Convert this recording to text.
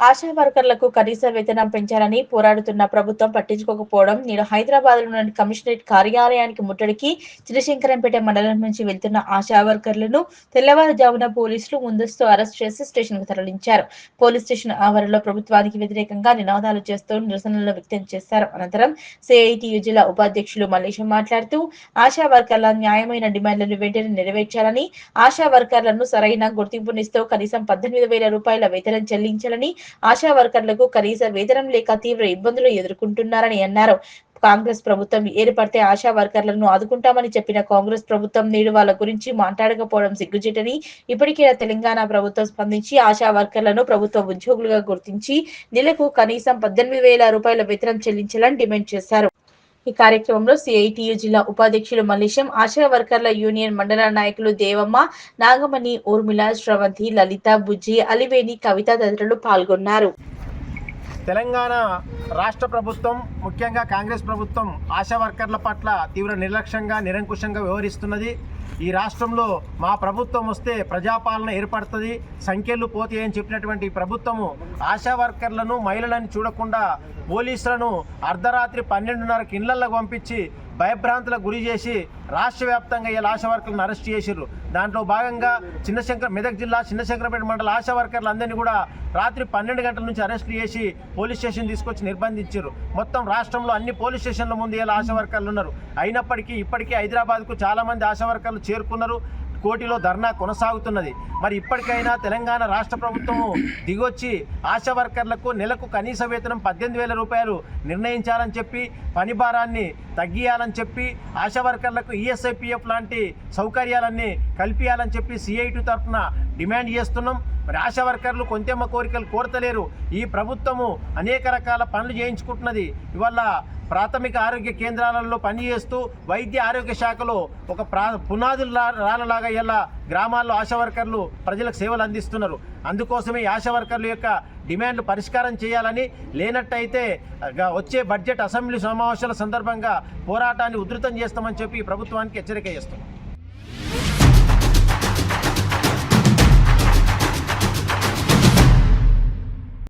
ఆశా వర్కర్లకు కనీస వేతనం పెంచాలని పోరాడుతున్న ప్రభుత్వం పట్టించుకోకపోవడం నేడు హైదరాబాద్లోని కమిషనరేట్ కార్యాలయానికి ముట్టడికి చినశంకరంపేట మండలం నుంచి వెళ్తున్న ఆశా వర్కర్లను తెల్లవారుజామున పోలీసులు ముందస్తు అరెస్ట్ చేసి స్టేషన్కు తరలించారు. పోలీస్ స్టేషన్ ఆవరణలో ప్రభుత్వానికి వ్యతిరేకంగా నినాదాలు చేస్తూ నిరసనలు వ్యక్తం చేశారు. అనంతరం సిఐటియు జిల్లా ఉపాధ్యక్షులు మల్లేశం మాట్లాడుతూ ఆశా వర్కర్ల న్యాయమైన డిమాండ్లను వెంటనే నెరవేర్చాలని ఆశా వర్కర్లను సరైన గుర్తింపునిస్తూ కనీసం పద్దెనిమిది వేల రూపాయల వేతనం చెల్లించాలని ఆశా వర్కర్లకు కనీస వేతనం లేక తీవ్ర ఇబ్బందులు ఎదుర్కొంటున్నారని అన్నారు. కాంగ్రెస్ ప్రభుత్వం ఏర్పడితే ఆశా వర్కర్లను ఆదుకుంటామని చెప్పిన కాంగ్రెస్ ప్రభుత్వం నేడు వాళ్ళ గురించి మాట్లాడకపోవడం సిగ్గుచేటని ఇప్పటికే తెలంగాణ ప్రభుత్వం స్పందించి ఆశా వర్కర్లను ప్రభుత్వ ఉద్యోగులుగా గుర్తించి నెలకు కనీసం పద్దెనిమిది వేల రూపాయల వేతనం చెల్లించాలని డిమాండ్ చేశారు. ఈ కార్యక్రమంలో సిఐటియు జిల్లా ఉపాధ్యక్షులు మల్లేశం ఆశా వర్కర్ల యూనియన్ మండల నాయకులు దేవమ్మ నాగమణి ఊర్మిళ శ్రవంతి లలిత బుజ్జి అలివేణి కవిత తదితరులు పాల్గొన్నారు. తెలంగాణ రాష్ట్ర ప్రభుత్వం ముఖ్యంగా కాంగ్రెస్ ప్రభుత్వం ఆశా వర్కర్ల పట్ల తీవ్ర నిర్లక్ష్యంగా నిరంకుశంగా వ్యవహరిస్తున్నది. ఈ రాష్ట్రంలో మా ప్రభుత్వం వస్తే ప్రజాపాలన ఏర్పడుతుంది. సంఖ్యలు పోతాయని చెప్పినటువంటి ప్రభుత్వము ఆశా వర్కర్లను మహిళలను చూడకుండా పోలీసులను అర్ధరాత్రి పన్నెండున్నర ఇళ్ళల్లో పంపించి భయభ్రాంతులకు గురి చేసి రాష్ట్ర వ్యాప్తంగా ఇలా ఆశా వర్కర్లను అరెస్ట్ చేసిర్రు. దాంట్లో భాగంగా చిన్నశంకర మెదక్ జిల్లా చిన్నశంకరపేట మండల ఆశా వర్కర్లు అందరినీ కూడా రాత్రి పన్నెండు గంటల నుంచి అరెస్ట్ చేసి పోలీస్ స్టేషన్ తీసుకొచ్చి నిర్బంధించారు మొత్తం రాష్ట్రంలో అన్ని పోలీస్ స్టేషన్ల ముందు ఇలా ఆశా వర్కర్లు ఉన్నారు? అయినప్పటికీ ఇప్పటికీ హైదరాబాద్కు చాలామంది ఆశా వర్కర్లు చేరుకున్నారు. కోటిలో ధర్నా కొనసాగుతున్నది. మరి ఇప్పటికైనా తెలంగాణ రాష్ట్ర ప్రభుత్వము దిగొచ్చి ఆశా వర్కర్లకు నెలకు కనీస వేతనం పద్దెనిమిది వేల రూపాయలు నిర్ణయించాలని చెప్పి పని భారాన్ని తగ్గియాలని చెప్పి ఆశా వర్కర్లకు ఈఎస్ఐపిఎఫ్ లాంటి సౌకర్యాలన్నీ కల్పించాలని చెప్పి సిఐటి తరఫున డిమాండ్ చేస్తున్నాం. మరి ఆశా వర్కర్లు కొంతెమ్మ కోరికలు కోరతలేరు. ఈ ప్రభుత్వము అనేక రకాల పనులు చేయించుకుంటున్నది. ఇవల్ల ప్రాథమిక ఆరోగ్య కేంద్రాలలో పనిచేస్తూ వైద్య ఆరోగ్య శాఖలో ఒక ప్రా పునాదులు రా- ఇలా గ్రామాల్లో ఆశా వర్కర్లు ప్రజలకు సేవలు అందిస్తున్నారు. అందుకోసమే ఆశా వర్కర్ల యొక్క డిమాండ్లు పరిష్కారం చేయాలని లేనట్టయితే వచ్చే బడ్జెట్ అసెంబ్లీ సమావేశాల సందర్భంగా పోరాటాన్ని ఉధృతం చేస్తామని చెప్పి ప్రభుత్వానికి హెచ్చరిక చేస్తున్నాం.